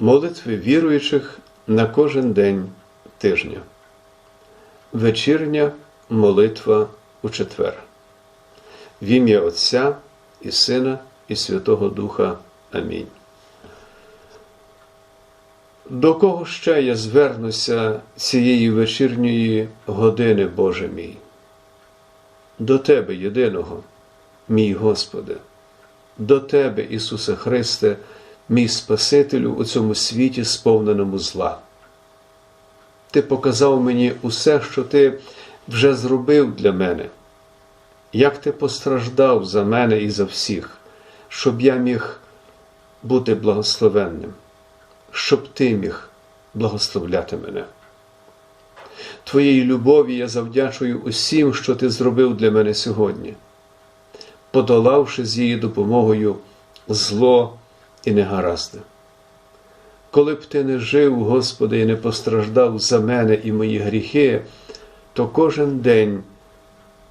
Молитви віруючих на кожен день тижня. Вечірня молитва у четвер. В ім'я Отця і Сина і Святого Духа. Амінь. До кого ще я звернуся цієї вечірньої години, Боже мій? До Тебе єдиного, мій Господи, до Тебе, Ісусе Христе, мій Спасителю у цьому світі, сповненому зла. Ти показав мені усе, що Ти вже зробив для мене, як Ти постраждав за мене і за всіх, щоб я міг бути благословенним, щоб Ти міг благословляти мене. Твоєї любові я завдячую усім, що Ти зробив для мене сьогодні, подолавши з її допомогою зло і негаразди. Коли б ти не жив, Господи, і не постраждав за мене і мої гріхи, то кожен день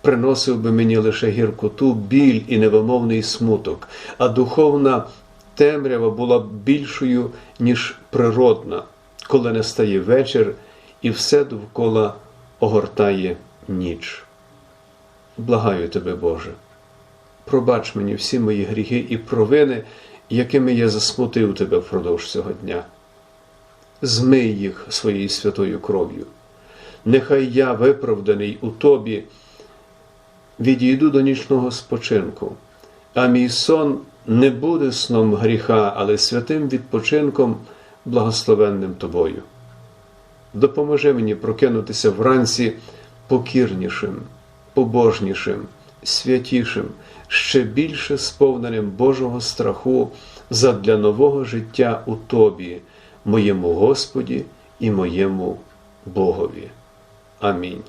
приносив би мені лише гіркоту, біль і невимовний смуток, а духовна темрява була б більшою, ніж природна, коли настає вечір і все довкола огортає ніч. Благаю тебе, Боже, пробач мені всі мої гріхи і провини, якими я засмутив тебе впродовж цього дня. Змий їх своєю святою кров'ю. Нехай я, виправданий у тобі, відійду до нічного спочинку, а мій сон не буде сном гріха, але святим відпочинком, благословенним тобою. Допоможи мені прокинутися вранці покірнішим, побожнішим, святішим, ще більше сповненим Божого страху задля нового життя у Тобі, моєму Господі і моєму Богові. Амінь.